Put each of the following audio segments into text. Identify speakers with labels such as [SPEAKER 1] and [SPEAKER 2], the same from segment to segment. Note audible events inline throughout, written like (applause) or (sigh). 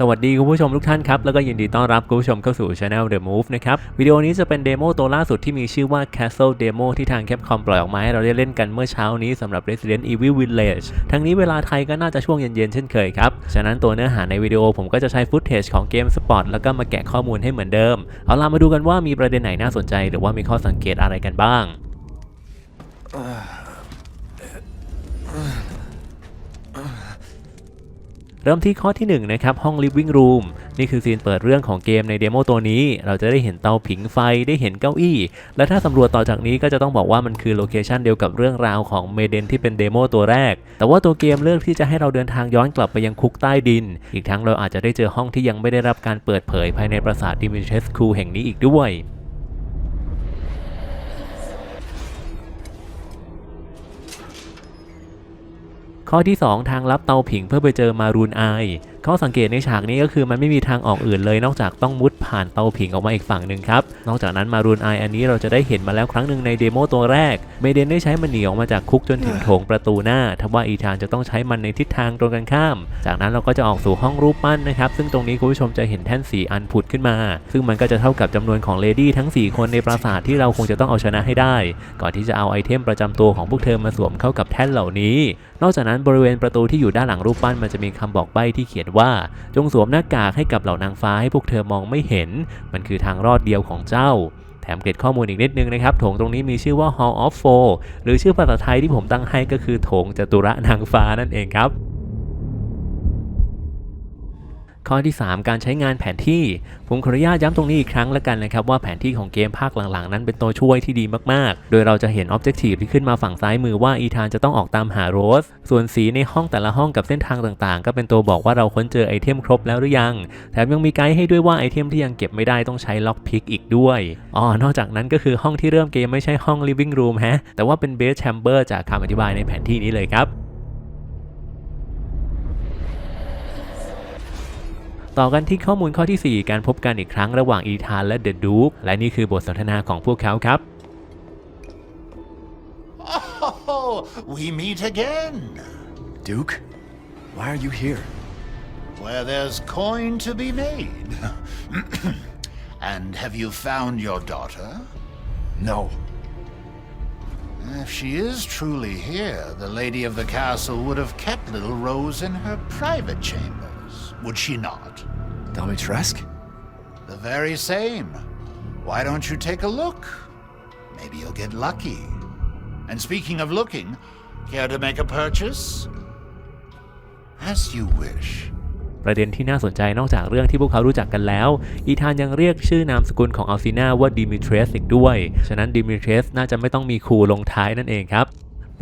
[SPEAKER 1] สวัสดีคุณผู้ชมทุกท่านครับ แล้วก็ยินดีต้อนรับคุณผู้ชมเข้าสู่ Channel The Move นะครับ วิดีโอนี้จะเป็นเดโมตัวล่าสุดที่มีชื่อว่า Castle Demo ที่ทาง Capcom ปล่อยออกมาให้เราได้เล่นกันเมื่อเช้านี้สำหรับ Resident Evil Village ทั้งนี้เวลาไทยก็น่าจะช่วงเย็นๆ เช่นเคยครับ ฉะนั้นตัวเนื้อหาในวิดีโอผมก็จะใช้ฟุตเทจของเกมสปอร์ตแล้วก็มาแกะข้อมูลให้เหมือนเดิม เอาล่ะมาดูกันว่ามีประเด็นไหนน่าสนใจ หรือว่ามีข้อสังเกตอะไรกันบ้าง เริ่มที่ข้อที่1นะครับห้อง living room นี่คือซีนเปิดเรื่องของเกมในเดโมตัวนี้ เราจะได้เห็นเตาผิงไฟได้เห็นเก้าอี้ และถ้าสำรวจต่อจากนี้ก็จะต้องบอกว่ามันคือโลเคชันเดียวกับเรื่องราวของเมเดนที่เป็นเดโมตัวแรก แต่ว่าตัวเกมเลือกที่จะให้เราเดินทางย้อนกลับไปยังคุกใต้ดิน อีกทั้งเราอาจจะได้เจอห้องที่ยังไม่ได้รับการเปิดเผยภายในปราสาทดิมิเทสคูแห่งนี้อีกด้วย ข้อที่ 2 ทางลับเตาผิงเพื่อไปเจอมารูนไอ ข้อสังเกตในฉากนี้ก็คือมันไม่มีทางออกอื่นเลยนอกจากต้องมุดผ่านเตาผิงออกมาอีกฝั่งหนึ่งครับนอกจากนั้นมารูนไออันนี้เราจะได้เห็นมาแล้วครั้งหนึ่งในเดโมตัวแรกเมเดนได้ใช้มันหนีออกมาจากคุกจนถึงโถงประตูหน้าทว่าอีธานจะต้องใช้มันในทิศทางตรงกันข้าม จากนั้นเราก็จะออกสู่ห้องรูปปั้นนะครับซึ่งตรงนี้คุณผู้ชมจะเห็นแท่นสีอันผุดขึ้นมา ซึ่งมันก็จะเท่ากับจำนวนของเลดี้ทั้ง 4 คนในปราสาทที่เราคงจะต้องเอาชนะให้ได้ ก่อนที่จะเอาไอเทมประจำตัวของพวกเธอมาสวมเข้ากับแท่นเหล่านี้ นอกจากนั้นบริเวณประตูที่อยู่ด้านหลังรูปปั้นมันจะมีคำบอกใบ้ที่เขียนว่า จงสวมหน้ากากให้กับเหล่านางฟ้าให้พวกเธอมองไม่เห็น มันคือทางรอดเดียวของเจ้าแถมเกร็ดข้อมูลอีกนิดนึงนะครับโถงตรงนี้มีชื่อว่า Hall of Four หรือชื่อภาษาไทยที่ผมตั้งให้ก็คือโถงจตุระนางฟ้านั่นเองครับ ข้อที่ 3 การใช้งานแผนที่ ผมขออนุญาตย้ำตรงนี้อีกครั้งแล้วกันนะครับว่าแผนที่ของเกมภาคหลังๆ นั้นเป็นตัวช่วยที่ดีมากๆ โดยเราจะเห็น Objective ที่ขึ้นมาฝั่งซ้ายมือว่าอีธานจะต้องออกตามหาโรส ส่วนสีในห้องแต่ละห้องกับเส้นทางต่างๆ ก็เป็นตัวบอกว่าเราค้นเจอไอเทมครบแล้วหรือยัง แถมยังมีไกด์ให้ด้วยว่าไอเทมที่ยังเก็บไม่ได้ต้องใช้ล็อกพิกอีกด้วย อ๋อ นอกจากนั้นก็คือห้องที่เริ่มเกมไม่ใช่ห้อง living room ฮะ แต่ว่าเป็น base chamber จากคำอธิบายในแผนที่นี้เลยครับ ต่อกันที่ข้อมูลข้อที่ 4 การพบกันอีกครั้งระหว่างอีธานและเดอะดูคและนี่คือบทสนทนาของพวกเขาครับ
[SPEAKER 2] Oh, we meet again.
[SPEAKER 3] Duke, why are you here?
[SPEAKER 2] Where there's coin to be made. and have you found your daughter?
[SPEAKER 3] No.
[SPEAKER 2] If she is truly here, the lady of the castle would have kept little Rose in her private chambers, would she not?
[SPEAKER 3] Domitresk?
[SPEAKER 2] The very same. Why don't you take a look? Maybe you'll get lucky. And speaking of looking, care to make a purchase? As you wish.
[SPEAKER 1] ประเด็นที่น่าสนใจนอกจากเรื่องที่พวกเขารู้จักกันแล้ว อีธานยังเรียกชื่อนามสกุลของอัลซีนาว่าดิมิเทรสอีกด้วย ฉะนั้นดิมิเทรสน่าจะไม่ต้องมีคูลงท้ายนั่นเองครับ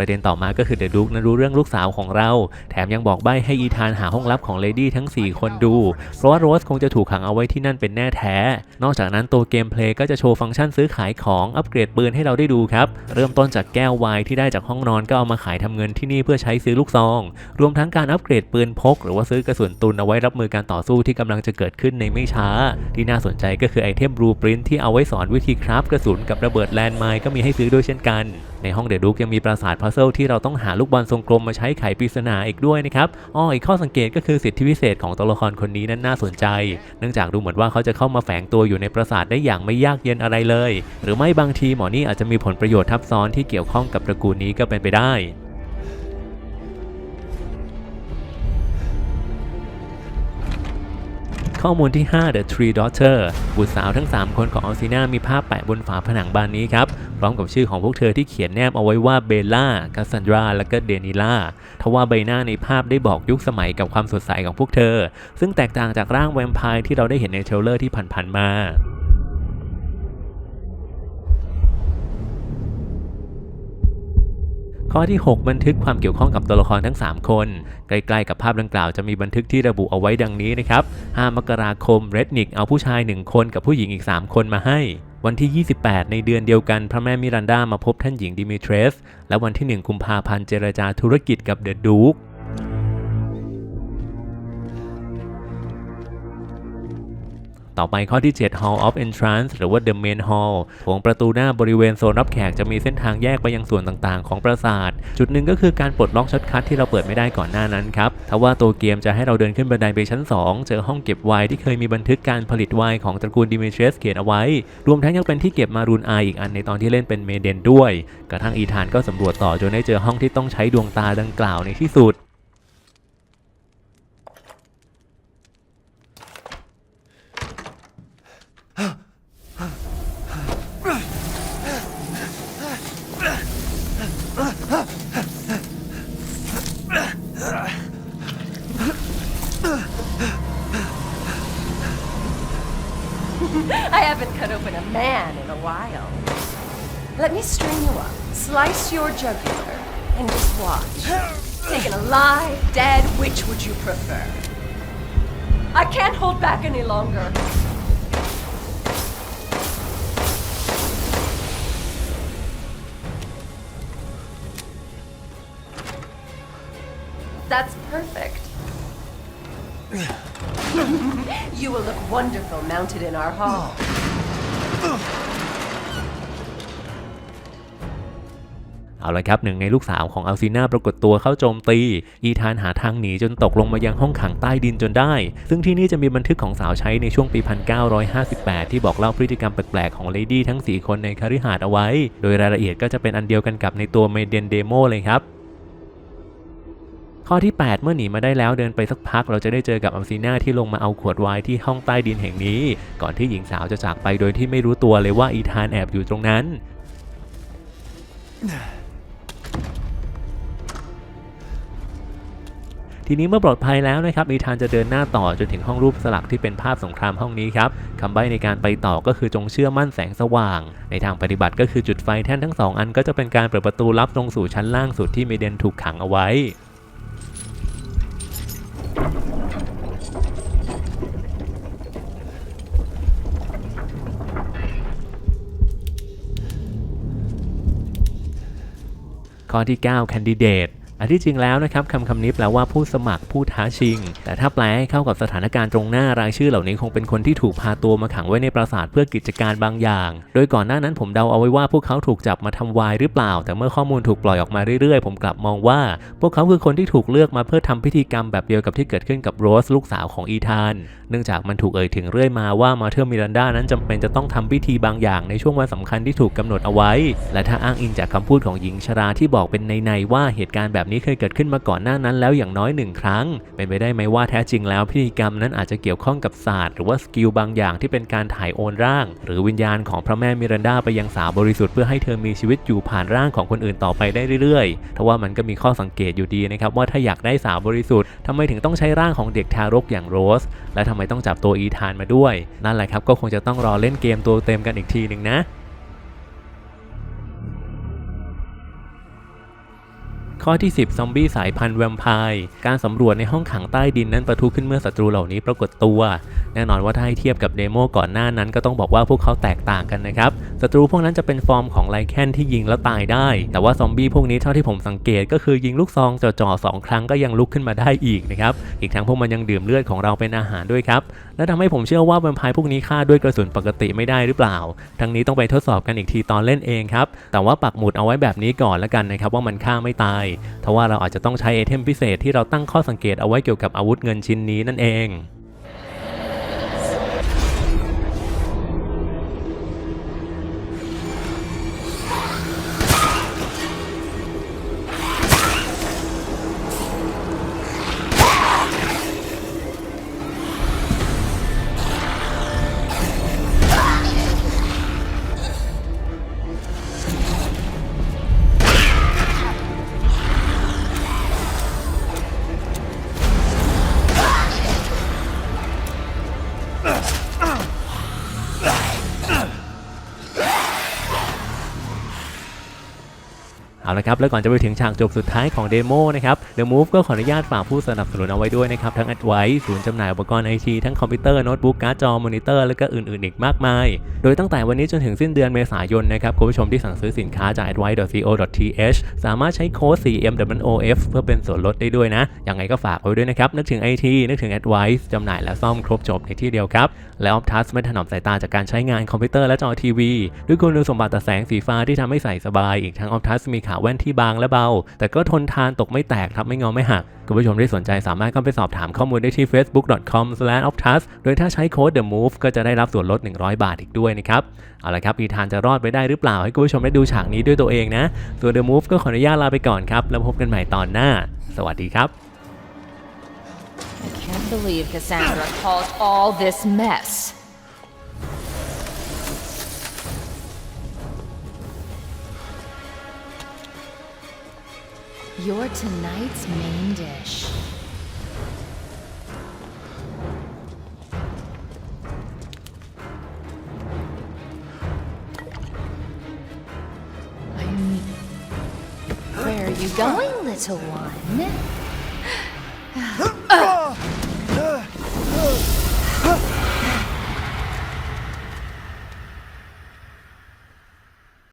[SPEAKER 1] ประเด็นต่อมาก็คือเดอะดุกนั้นรู้เรื่องลูกสาวของเรา แถมยังบอกใบ้ให้อีธานหาห้องลับของเลดี้ทั้ง 4 คนดู เพราะว่าโรสคงจะถูกขังเอาไว้ที่นั่นเป็นแน่แท้ นอกจากนั้นตัวเกมเพลย์ก็จะโชว์ฟังก์ชันซื้อขายของอัปเกรดปืนให้เราได้ดูครับ เริ่มต้นจากแก้วไวน์ที่ได้จากห้องนอนก็เอามาขายทำเงินที่นี่เพื่อใช้ซื้อลูกซอง รวมทั้งการอัปเกรดปืนพก หรือว่าซื้อกระสุนตุนเอาไว้รับมือการต่อสู้ที่กำลังจะเกิดขึ้นในไม่ช้า ที่น่าสนใจก็คือไอเทมบลูปรินท์ที่เอาไว้สอนวิธีคราฟกระสุนกับระเบิดแลนด์ไมน์ก็มีให้ซื้อด้วยเช่นกัน ในห้องเดดุกยังมีปราสาทพัซเซิลที่เราต้องหาลูกบอลทรงกลมมาใช้ไขปริศนาอีกด้วยนะครับอ้ออีกข้อสังเกตก็คือสิทธิพิเศษของตัวละครคนนี้นั้นน่าสนใจ เนื่องจากดูเหมือนว่าเขาจะเข้ามาแฝงตัวอยู่ในปราสาทได้อย่างไม่ยากเย็นอะไรเลย หรือไม่บางทีหมอนี่อาจจะมีผลประโยชน์ทับซ้อนที่เกี่ยวข้องกับตระกูลนี้ก็เป็นไปได้ ข้อมูลที่ 5 The Three Daughter บุตรสาวทั้ง 3 คนของอัลซีนามีภาพแปะบนฝาผนังบานนี้ครับ พร้อมกับชื่อของพวกเธอที่เขียนแนบเอาไว้ว่าเบลล่าคาซันดราและก็เดนิล่าทว่าใบหน้าในภาพได้บอกยุคสมัยกับความสดใสของพวกเธอ ซึ่งแตกต่างจากร่างแวมไพร์ที่เราได้เห็นในเทรลเลอร์ที่ผ่านๆมา ข้อที่ 6 บันทึกความเกี่ยวข้องกับตัวละครทั้ง 3 คน ใกล้ๆกับภาพดังกล่าวจะมีบันทึกที่ระบุเอาไว้ดังนี้นะครับ 5 มกราคมเรดนิกเอาผู้ชาย 1 คนกับผู้หญิงอีก 3 คนมาให้ วันที่ 28 ในเดือนเดียวกันพระแม่มิรันดามาพบท่านหญิงดิมิเทรส และวันที่ 1 กุมภาพันธ์เจรจาธุรกิจกับเดอะดูค ต่อไปข้อที่ 7 Hall of Entrance หรือว่า The Main Hall โถงประตูหน้าบริเวณโซนรับแขกจะมีเส้นทางแยกไปยังส่วนต่างๆ ของปราสาท จุดหนึ่งก็คือการปลดล็อกช็อตคัทที่เราเปิดไม่ได้ก่อนหน้านั้นครับทว่าตัวเกมจะให้เราเดินขึ้นบันไดไปชั้น 2 เจอห้องเก็บไวน์ที่เคยมีบันทึกการผลิตไวน์ของตระกูลดิมิเทรสเขียนเอาไว้ รวมทั้งยังเป็นที่เก็บมารูนไออีกอันในตอนที่เล่นเป็นเมเดนด้วย กระทั่งอีธานก็สำรวจต่อจนได้เจอห้องที่ต้องใช้ดวงตาดังกล่าวในที่สุด
[SPEAKER 4] while. Let me string you up, slice your jugular, and just watch. Taken alive, dead, which would you prefer? I can't hold back any longer. That's perfect. (laughs) You will look wonderful mounted in our hall.
[SPEAKER 1] เอาละครับหนึ่งในลูกสาวของอัลซีนาปรากฏตัวเข้าโจมตี อีธานหาทางหนีจนตกลงมายังห้องขังใต้ดินจนได้ ซึ่งที่นี่จะมีบันทึกของสาวใช้ในช่วงปี 1958 ที่บอกเล่าพฤติกรรมแปลกๆ ของเลดี้ทั้ง 4 คนในคฤหาสน์เอาไว้ โดยรายละเอียดก็จะเป็นอันเดียวกันกับในตัวเมเดนเดโมเลยครับข้อที่ 8 เมื่อหนีมาได้แล้วเดินไปสักพัก เราจะได้เจอกับอัลซีนาที่ลงมาเอาขวดไวน์ที่ห้องใต้ดินแห่งนี้ ก่อนที่หญิงสาวจะจากไปโดยที่ไม่รู้ตัวเลยว่าอีธานแอบอยู่ตรงนั้น ทีนี้เมื่อปลอดภัยแล้วนะครับอีธานจะเดินหน้าต่อจนถึงห้องรูปสลักที่เป็นภาพสงครามห้องนี้ครับคำใบ้ในการไปต่อก็คือจงเชื่อมั่นแสงสว่าง ในทางปฏิบัติก็คือจุดไฟแท่นทั้งสองอันก็จะเป็นการเปิดประตูลับลงสู่ชั้นล่างสุดที่เมเดนถูกขังเอาไว้ข้อที่ 9 Candidate อันที่จริงแล้วนะครับคำคำนี้แปลว่าผู้สมัครผู้ท้าชิง แต่ถ้าแปลให้เข้ากับสถานการณ์ตรงหน้ารายชื่อเหล่านี้คงเป็นคนที่ถูกพาตัวมาขังไว้ในปราสาทเพื่อกิจการบางอย่าง โดยก่อนหน้านั้นผมเดาเอาไว้ว่าพวกเขาถูกจับมาทำวายหรือเปล่า แต่เมื่อข้อมูลถูกปล่อยออกมาเรื่อยๆ ผมกลับมองว่า พวกเขาคือคนที่ถูกเลือกมาเพื่อทำพิธีกรรมแบบเดียวกับที่เกิดขึ้นกับโรสลูกสาวของอีธาน เนื่องจากมันถูกเอ่ยถึงเรื่อยมาว่ามาเธอร์มิรันดานั้นจำเป็นจะต้องทำพิธีบางอย่างในช่วงวันสำคัญที่ถูกกำหนดเอาไว้ และถ้าอ้างอิงจากคำพูดของหญิงชราที่บอกเป็นในๆว่าเหตุการณ์แบบนี้เคยเกิดขึ้นมาก่อนหน้านั้นแล้วอย่างน้อยหนึ่งครั้ง เป็นไปได้ไหมว่าแท้จริงแล้วพิธีกรรมนั้นอาจจะเกี่ยวข้องกับศาสตร์หรือว่าสกิลบางอย่างที่เป็นการถ่ายโอนร่าง หรือวิญญาณของพระแม่มิรันดาไปยังสาวบริสุทธิ์เพื่อให้เธอมีชีวิตอยู่ผ่านร่างของคนอื่นต่อไปได้เรื่อยๆทว่ามันก็มีข้อสังเกตอยู่ดีนะครับว่าถ้าอยากได้สาวบริสุทธิ์ทำไมถึงต้องใช้ร่างของเด็กทารกอย่างโรส และทำไมต้องจับตัวอีธานมาด้วย นั่นแหละครับก็คงจะต้องรอเล่นเกมตัวเต็มกันอีกทีหนึ่งนะ ข้อที่ 10 ซอมบี้สายพันธุ์แวมไพร์การสำรวจในห้องขังใต้ดินนั้นประทุขึ้นเมื่อศัตรูเหล่านี้ปรากฏตัว แน่นอนว่าถ้าให้เทียบกับเดโมก่อนหน้านั้นก็ต้องบอกว่าพวกเขาแตกต่างกันนะครับ ศัตรูพวกนั้นจะเป็นฟอร์มของไลแคนที่ยิงแล้วตายได้ แต่ว่าซอมบี้พวกนี้เท่าที่ผมสังเกตก็คือยิงลูกซองจ่อๆสองครั้งก็ยังลุกขึ้นมาได้อีกนะครับ อีกทั้งพวกมันยังดื่มเลือดของเราเป็นอาหารด้วยครับ และทำให้ผมเชื่อว่าแวมไพร์พวกนี้ฆ่าด้วยกระสุนปกติไม่ได้หรือเปล่า ทั้งนี้ต้องไปทดสอบกันอีกทีตอนเล่นเองครับ แต่ว่าปักหมุดเอาไว้แบบนี้ก่อนแล้วกันนะครับว่ามันฆ่าไม่ตายทว่าเราอาจจะต้องใช้ไอเทมพิเศษที่เราตั้งข้อสังเกตเอาไว้เกี่ยวกับอาวุธเงินชิ้นนี้นั่นเอง เอาละครับแล้วก่อนจะไปถึงฉากจบสุดท้ายของเดโมนะครับ The Move ก็ขออนุญาตฝากผู้สนับสนุนเอาไว้ด้วยนะครับทั้ง Advice ศูนย์จำหน่ายอุปกรณ์ไอทีทั้งคอมพิวเตอร์โน้ตบุ๊กการ์ดจอมอนิเตอร์และก็อื่นๆอีกมากมาย โดยตั้งแต่วันนี้จนถึงสิ้นเดือนเมษายนนะครับคุณผู้ชมที่สั่งซื้อสินค้าจาก advice.co.th สามารถใช้โค้ด 4MWOF เพื่อเป็นส่วนลดได้ด้วยนะยังไงก็ฝากไว้ด้วยนะครับนึกถึง IT นึกถึง Advice จำหน่ายและซ่อมครบจบในที่เดียวครับและ Optus ไม่ถนอมสายตาจากการใช้งานคอมพิวเตอร์และจอทีวีด้วยคุณสมบัติแสงสีฟ้าที่ทำให้ใส่สบายอีกทั้ง Optus มีขาแว่นที่บางและเบา แต่ก็ทนทานตกไม่แตกทับไม่งอไม่หัก คุณผู้ชมที่สนใจสามารถเข้าไปสอบถามข้อมูลได้ที่ facebook.com/optus โดยถ้าใช้โค้ด the move ก็จะได้รับส่วนลด 100 บาทอีกด้วยนะครับ เอาละครับอีธานจะรอดไปได้หรือเปล่า ให้คุณผู้ชมได้ดูฉากนี้ด้วยตัวเองนะส่วน the move ก็ขออนุญาตลาไปก่อนครับแล้วพบกันใหม่ตอนหน้า สวัสดีครับ
[SPEAKER 5] I can't believe Cassandra caused all this mess. You're tonight's main dish. I'm... Where are you going, little one?